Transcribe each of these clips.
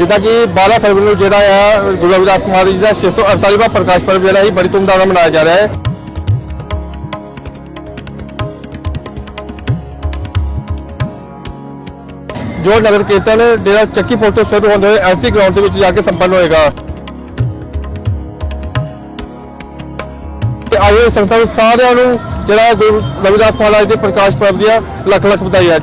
ਜਿੱਦਾਂ ਕਿ 12 ਫਰਵਰੀ ਨੂੰ ਜਿਹੜਾ ਆ, ਗੁਰੂ ਰਵਿਦਾਸ ਮਹਾਰਾਜ ਜੀ ਦਾ 648ਵਾਂ ਪ੍ਰਕਾਸ਼ ਪਰਵ ਜਿਹੜਾ ਸੀ ਬੜੀ ਧੂਮਧਾਮ ਨਾਲ ਮਨਾਇਆ ਜਾ ਰਿਹਾ ਹੈ। ਜੋ ਨਗਰ ਕੀਰਤਨ ਜਿਹੜਾ ਚੱਕੀ ਪੁਲ ਤੋਂ ਸ਼ੁਰੂ ਹੁੰਦੇ ਹੋਏ ਐਲਸੀ ਗਰਾਊਂਡ ਦੇ ਵਿੱਚ ਜਾ ਕੇ ਸੰਪੰਨ ਹੋਏਗਾ। ਤੇ ਆਏ ਸੰਗਤਾਂ ਨੂੰ ਸਾਰਿਆਂ ਨੂੰ ਜਿਹੜਾ ਗੁਰੂ ਰਵਿਦਾਸ ਮਹਾਰਾਜ ਦੇ ਪ੍ਰਕਾਸ਼ ਪਰਵ ਦੀਆਂ ਲੱਖ ਲੱਖ ਵਧਾਈਆਂ।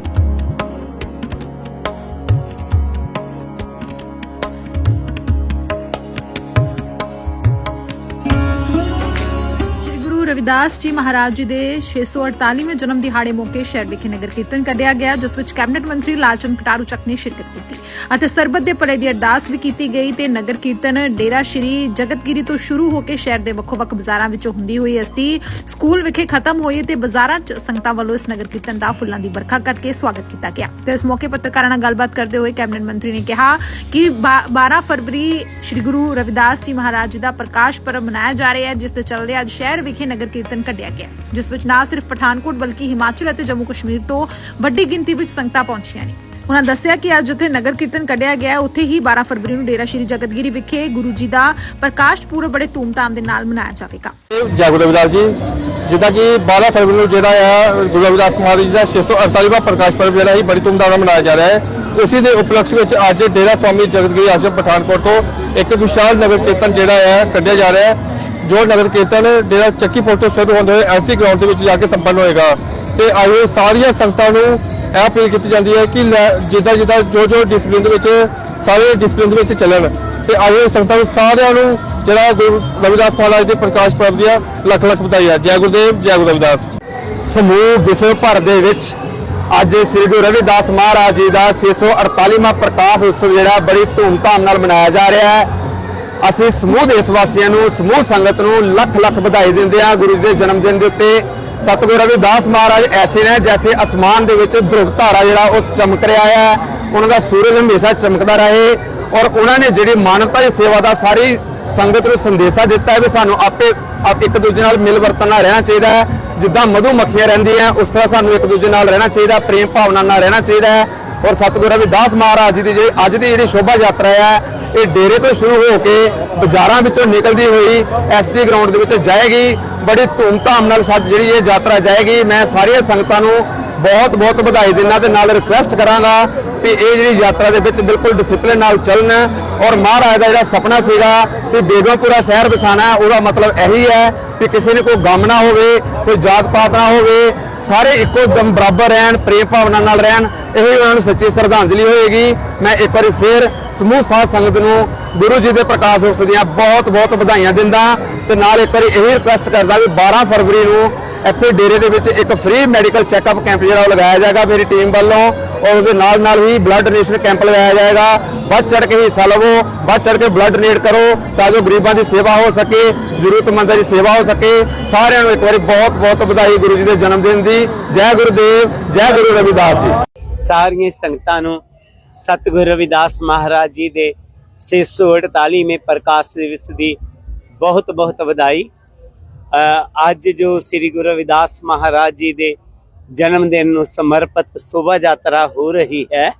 ਰਵਿਦਾਸ ਜੀ ਮਹਾਰਾਜ ਜੀ ਦੇ 648ਵੇਂ ਜਨਮ ਦਿਹਾੜੇ ਮੌਕੇ ਸ਼ਹਿਰ ਵਿਖੇ ਨਗਰ ਕੀਰਤਨ ਕੱਢਿਆ ਗਿਆ, ਜਿਸ ਵਿੱਚ ਕੈਬਨਿਟ ਮੰਤਰੀ ਲਾਲਚੰਦ ਕਟਾਰੂ ਚੱਕ ਨੇ ਸ਼ਿਰਕਤ ਕੀਤੀ ਅਤੇ ਸਰਬੱਤ ਦੇ ਭਲੇ ਦੀ ਅਰਦਾਸ ਵੀ ਕੀਤੀ ਗਈ ਤੇ ਨਗਰ ਕੀਰਤਨ ਡੇਰਾ ਸ਼੍ਰੀ ਜਗਤਗਿਰੀ ਤੋਂ ਸ਼ੁਰੂ ਹੋ ਕੇ ਸ਼ਹਿਰ ਦੇ ਵੱਖੋ-ਵੱਖ ਬਾਜ਼ਾਰਾਂ ਵਿੱਚੋਂ ਹੁੰਦੀ ਹੋਈ ਅਸਤੀ ਸਕੂਲ ਵਿਖੇ ਖਤਮ ਹੋਈ ਤੇ ਬਾਜ਼ਾਰਾਂ 'ਚ ਸੰਗਤਾਂ ਵੱਲੋਂ ਇਸ ਨਗਰ ਕੀਰਤਨ ਦਾ ਫੁੱਲਾਂ ਦੀ ਵਰਖਾ ਕਰਕੇ ਸਵਾਗਤ ਕੀਤਾ ਗਿਆ। ਤੇ ਇਸ ਮੌਕੇ ਪੱਤਰਕਾਰਾਂ ਨਾਲ ਗੱਲਬਾਤ ਕਰਦੇ ਹੋਏ ਕੈਬਨਿਟ ਮੰਤਰੀ ਨੇ ਕਿਹਾ ਕਿ ਬਾ- 12 ਫਰਵਰੀ ਸ਼੍ਰੀ ਗੁਰੂ ਰਵਿਦਾਸ ਜੀ ਮਹਾਰਾਜ ਜੀ ਦਾ ਪ੍ਰਕਾਸ਼ ਪਰਬ ਮਨਾਇਆ ਜਾ ਰਿਹਾ ਹੈ, ਜਿਸ ਦੇ ਚੱਲਦੇ ਅੱਜ ਸ਼ਹਿਰ ਵਿਖੇ ਨਗਰ ਕੀਰਤਨ ਕੱਢਿਆ ਗਿਆ। ਜਿਸ ਵਿੱਚ ਨਾ ਸਿਰਫ ਪਠਾਨਕੋਟ ਬਲਕਿ ਹਿਮਾਚਲ ਅਤੇ ਜੰਮੂ ਕਸ਼ਮੀਰ ਤੋਂ ਵੱਡੀ ਗਿਣਤੀ ਵਿੱਚ ਸੰਗਤਾਂ ਪਹੁੰਚੀਆਂ ਨੇ। ਉਹਨਾਂ ਦੱਸਿਆ ਕਿ ਅੱਜ ਜਿੱਥੇ ਨਗਰ ਕੀਰਤਨ ਕੱਢਿਆ ਗਿਆ, ਉੱਥੇ ਹੀ 12 ਫਰਵਰੀ ਨੂੰ ਡੇਰਾ ਸ਼੍ਰੀ ਜਗਤਗਿਰੀ ਵਿਖੇ ਗੁਰੂ ਜੀ ਦਾ ਪ੍ਰਕਾਸ਼ ਪੁਰਬ ਬੜੇ ਧੂਮਧਾਮ ਦੇ ਨਾਲ ਮਨਾਇਆ ਜਾਵੇਗਾ। ਜੈ ਰਵਿਦਾਸ ਜੀ, ਜਿੱਦਾਂ ਕਿ 12 ਫਰਵਰੀ ਨੂੰ ਜਿਹੜਾ ਆ ਗੁਰੂ ਰਵਿਦਾਸ ਮਹਾਰਾਜ ਜੀ ਦਾ 648ਵਾਂ ਪ੍ਰਕਾਸ਼ ਪਰਵ ਜਿਹੜਾ ਸੀ ਬੜੀ ਧੂਮਧਾਮ ਨਾਲ ਮਨਾਇਆ ਜਾ ਰਿਹਾ ਹੈ। ਉਸੇ ਦੇ ਉਪਲਕਸ਼ ਵਿੱਚ ਅੱਜ ਡੇਰਾ ਸਵਾਮੀ ਜਗਤਗਿਰੀ ਆਸ਼ਰਮ ਪਠਾਨਕੋਟ ਤੋਂ ਇੱਕ ਵਿਸ਼ਾਲ ਨਗਰ ਕੀਰਤਨ ਜਿਹੜਾ ਹੈ ਕੱਢਿਆ ਜਾ ਰਿਹਾ ਹੈ। ਜੋ ਨਗਰ ਕੀਰਤਨ ਡੇਰਾ ਚੱਕੀ ਪੁਲ ਤੋਂ ਸ਼ੁਰੂ ਹੁੰਦੇ ਹੋਏ ਐਲਸੀ ਗਰਾਊਂਡ ਦੇ ਵਿੱਚ ਜਾ ਕੇ ਸੰਪੰਨ ਹੋਏਗਾ। ਤੇ ਆਏ ਸਾਰੀਆਂ ਸੰਗਤਾਂ ਨੂੰ ਇਹ ਅਪੀਲ ਕੀਤੀ ਜਾਂਦੀ ਹੈ ਕਿ ਲੈ- ਜਿੱਦਾਂ ਜਿੱਦਾਂ ਜੋ ਜੋ ਡਿਸਪਲਿਨ ਦੇ ਵਿੱਚ, ਸਾਰੇ ਡਿਸਪਲਿਨ ਦੇ ਵਿੱਚ ਚੱਲਣ। ਤੇ ਆਏ ਸੰਗਤਾਂ ਨੂੰ ਸਾਰਿਆਂ ਨੂੰ ਜਿਹੜਾ ਗੁਰੂ ਰਵਿਦਾਸ ਮਹਾਰਾਜ ਦੇ ਪ੍ਰਕਾਸ਼ ਪਰਬ ਦੀਆਂ ਲੱਖ ਲੱਖ ਵਧਾਈਆਂ। ਜੈ ਗੁਰਦੇਵ, ਜੈ ਗੁਰੂ ਰਵਿਦਾਸ। ਸਮੂਹ ਵਿਸ਼ਵ ਭਰ ਦੇ ਵਿੱਚ ਅੱਜ ਸ੍ਰੀ ਗੁਰੂ ਰਵਿਦਾਸ ਮਹਾਰਾਜ ਜੀ ਦਾ 648ਵਾਂ ਪ੍ਰਕਾਸ਼ ਉਤਸਵ ਜਿਹੜਾ ਬੜੀ ਧੂਮਧਾਮ ਨਾਲ ਮਨਾਇਆ ਜਾ ਰਿਹਾ ਹੈ। ਅਸੀਂ ਸਮੂਹ ਦੇਸ਼ ਵਾਸੀਆਂ ਨੂੰ, ਸਮੂਹ ਸੰਗਤ ਨੂੰ ਲੱਖ ਲੱਖ ਵਧਾਈ ਦਿੰਦੇ ਹਾਂ ਗੁਰੂ ਜੀ ਦੇ ਜਨਮ ਦਿਨ ਦੇ ਉੱਤੇ। ਸਤਿਗੁਰੂ ਰਵਿਦਾਸ ਮਹਾਰਾਜ ਐਸੇ ਨੇ ਜੈਸੇ ਅਸਮਾਨ ਦੇ ਵਿੱਚ ਧਰੁਵ ਤਾਰਾ ਜਿਹੜਾ ਉਹ ਚਮਕ ਰਿਹਾ ਹੈ ਉਹਨਾਂ ਦਾ ਸੂਰਜ ਹਮੇਸ਼ਾ ਚਮਕਦਾ ਰਹੇ ਔਰ ਉਹਨਾਂ ਨੇ ਜਿਹੜੀ ਮਾਨਵਤਾ ਦੀ ਸੇਵਾ ਦਾ ਸਾਰੀ ਸੰਗਤ ਨੂੰ ਸੰਦੇਸ਼ਾ ਦਿੱਤਾ ਹੈ ਵੀ ਸਾਨੂੰ ਆਪੇ ਇੱਕ ਦੂਜੇ ਨਾਲ ਮਿਲ ਵਰਤਨ ਨਾਲ ਰਹਿਣਾ ਚਾਹੀਦਾ ਹੈ। ਜਿੱਦਾਂ ਮਧੂ ਮੱਖੀਆਂ ਰਹਿੰਦੀਆਂ, ਉਸ ਤਰ੍ਹਾਂ ਸਾਨੂੰ ਇੱਕ ਦੂਜੇ ਨਾਲ ਰਹਿਣਾ ਚਾਹੀਦਾ ਪ੍ਰੇਮ ਭਾਵਨਾ ਨਾਲ ਰਹਿਣਾ ਚਾਹੀਦਾ ਹੈ। ਔਰ ਸਤਿਗੁਰੂ ਰਵਿਦਾਸ ਮਹਾਰਾਜ ਜੀ ਦੀ ਜਿਹੜੀ ਅੱਜ ਦੀ ਜਿਹੜੀ ਸ਼ੋਭਾ ਯਾਤਰਾ ਹੈ ਇਹ ਡੇਰੇ ਤੋਂ ਸ਼ੁਰੂ ਹੋ ਕੇ ਬਾਜ਼ਾਰਾਂ ਵਿੱਚੋਂ ਨਿਕਲਦੀ ਹੋਈ ਐਸਟੀ ਗਰਾਊਂਡ ਦੇ ਵਿੱਚ ਜਾਏਗੀ। ਬੜੀ ਧੂਮਧਾਮ ਨਾਲ ਸਾਡੀ ਜਿਹੜੀ ਇਹ ਯਾਤਰਾ ਜਾਏਗੀ। ਮੈਂ ਸਾਰੀਆਂ ਸੰਗਤਾਂ ਨੂੰ ਬਹੁਤ ਬਹੁਤ ਵਧਾਈ ਦਿੰਦਾ ਤੇ ਨਾਲ ਰਿਕੁਐਸਟ ਕਰਾਂਗਾ ਕਿ ਇਹ ਜਿਹੜੀ ਯਾਤਰਾ ਦੇ ਵਿੱਚ ਬਿਲਕੁਲ ਡਿਸਪਲਿਨ ਨਾਲ ਚੱਲਣ। ਔਰ ਮਹਾਰਾਜ ਦਾ ਜਿਹੜਾ ਸੁਪਨਾ ਸੀਗਾ ਕਿ ਬੇਗਮਪੁਰਾ ਸ਼ਹਿਰ ਵਸਾਣਾ ਉਹਦਾ ਮਤਲਬ ਇਹੀ ਹੈ ਕਿ ਕਿਸੇ ਨੇ ਕੋਈ ਗਮ ਨਾ ਹੋਵੇ, ਕੋਈ ਜਾਤ ਪਾਤ ਨਾ ਹੋਵੇ ਸਾਰੇ ਇੱਕੋ ਦਮ ਬਰਾਬਰ ਰਹਿਣ, ਪ੍ਰੇਮ ਭਾਵਨਾ ਨਾਲ ਰਹਿਣ, ਇਹ ਉਹਨਾਂ ਨੂੰ ਸੱਚੀ ਸ਼ਰਧਾਂਜਲੀ ਹੋਏਗੀ। ਮੈਂ ਇੱਕ ਵਾਰੀ ਫੇਰ ਸਮੂਹ ਸਾਧ ਸੰਗਤ ਨੂੰ ਗੁਰੂ ਜੀ ਦੇ ਪ੍ਰਕਾਸ਼ ਉਤਸਵ ਦੀਆਂ ਬਹੁਤ ਬਹੁਤ ਵਧਾਈਆਂ ਦਿੰਦਾ ਤੇ ਨਾਲ ਇੱਕ ਵਾਰੀ ਇਹ ਰਿਕੁਐਸਟ ਕਰਦਾ ਵੀ 12 ਫਰਵਰੀ ਨੂੰ ਇੱਥੇ ਡੇਰੇ ਦੇ ਵਿੱਚ ਇੱਕ ਫ੍ਰੀ ਮੈਡੀਕਲ ਚੈੱਕਅਪ ਕੈਂਪ ਜਿਹੜਾ ਉਹ ਲਗਾਇਆ ਜਾਏਗਾ ਮੇਰੀ ਟੀਮ ਵੱਲੋਂ ਔਰ ਉਹਦੇ ਨਾਲ ਨਾਲ ਹੀ ਬਲੱਡ ਡੋਨੇਸ਼ਨ ਕੈਂਪ ਲਗਾਇਆ ਜਾਏਗਾ। ਵੱਧ ਚੜ ਕੇ ਹਿੱਸਾ ਲਵੋ, ਵੱਧ ਚੜ ਕੇ ਬਲੱਡ ਡੋਨੇਟ ਕਰੋ ਤਾਂ ਜੋ ਗਰੀਬਾਂ ਦੀ ਸੇਵਾ ਹੋ ਸਕੇ, ਜ਼ਰੂਰਤਮੰਦਾਂ ਦੀ ਸੇਵਾ ਹੋ ਸਕੇ। ਸਾਰਿਆਂ ਨੂੰ ਇੱਕ ਵਾਰੀ ਬਹੁਤ ਬਹੁਤ ਵਧਾਈ ਗੁਰੂ ਜੀ ਦੇ ਜਨਮ ਦਿਨ ਦੀ। ਜੈ ਗੁਰਦੇਵ, ਜੈ ਗੁਰੂ ਰਵਿਦਾਸ ਜੀ। ਸਾਰੀਆਂ ਸੰਗਤਾਂ ਨੂੰ ਸਤਿਗੁਰੂ ਰਵਿਦਾਸ ਮਹਾਰਾਜ ਜੀ ਦੇ 648ਵੇਂ ਪ੍ਰਕਾਸ਼ ਦਿਵਸ ਦੀ ਬਹੁਤ ਬਹੁਤ ਵਧਾਈ। ਅੱਜ ਜੋ ਸ੍ਰੀ ਗੁਰੂ ਰਵਿਦਾਸ ਮਹਾਰਾਜ ਜੀ ਦੇ ਜਨਮ ਦਿਨ ਨੂੰ ਸਮਰਪਿਤ ਸ਼ੋਭਾ ਯਾਤਰਾ ਹੋ ਰਹੀ ਹੈ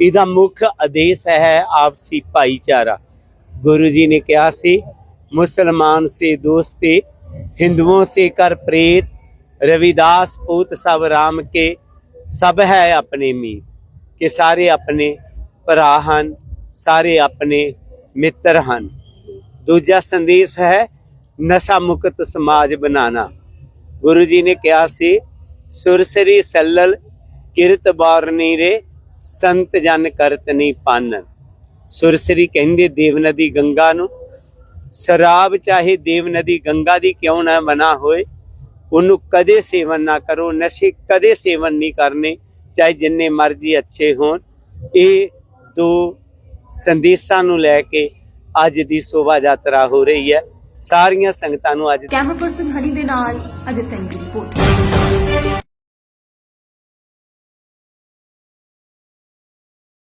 ਇਹਦਾ ਮੁੱਖ ਆਦੇਸ਼ ਹੈ ਆਪਸੀ ਭਾਈਚਾਰਾ ਗੁਰੂ ਜੀ ਨੇ ਕਿਹਾ ਸੀ ਮੁਸਲਮਾਨ ਸੇ ਦੋਸਤੀ ਹਿੰਦੂਆਂ ਸੇ ਕਰ ਪ੍ਰੀਤ रविदास पूत सब राम के सब है अपने मीत ਕਿ ਸਾਰੇ ਆਪਣੇ ਭਰਾ ਹਨ ਸਾਰੇ ਆਪਣੇ ਮਿੱਤਰ ਹਨ ਦੂਜਾ ਸੰਦੇਸ਼ ਹੈ ਨਸ਼ਾ ਮੁਕਤ ਸਮਾਜ ਬਣਾਉਣਾ। ਗੁਰੂ ਜੀ ਨੇ ਕਿਹਾ ਸੀ, ਸੁਰਸਰੀ ਸੱਲਲ ਕਿਰਤ ਬਾਰਨੀ ਰੇ ਸੰਤ ਜਨ ਕਰਤ ਨਹੀਂ ਪਾਨਨ ਸੁਰਸਰੀ ਕਹਿੰਦੇ, ਦੇਵ ਨਦੀ ਗੰਗਾ ਨੂੰ। ਸ਼ਰਾਬ ਚਾਹੇ ਦੇਵ ਨਦੀ ਗੰਗਾ ਦੀ ਕਿਉਂ ਨਾ ਬਣਾ ਹੋਏ, ਉਹਨੂੰ ਕਦੇ ਸੇਵਨ ਨਾ ਕਰੋ, ਨਸ਼ੇ ਕਦੇ ਸੇਵਨ ਨਹੀਂ ਕਰਨੇ, ਚਾਹੇ ਜਿੰਨੇ ਮਰਜ਼ੀ ਅੱਛੇ ਹੋਣ। ਇਹ ਦੋ ਸੰਦੇਸ਼ਾਂ ਨੂੰ ਲੈ ਕੇ ਅੱਜ ਦੀ ਸ਼ੋਭਾ ਯਾਤਰਾ ਹੋ ਰਹੀ ਹੈ। ਸਾਰੀਆਂ ਸੰਗਤਾਂ ਨੂੰ ਅੱਜ ਕੈਮਰਾ ਪਰਸਨ ਹਨੀ ਦੇ ਨਾਲ ਅਜੇ ਸੈਨੀ ਦੀ ਰਿਪੋਰਟ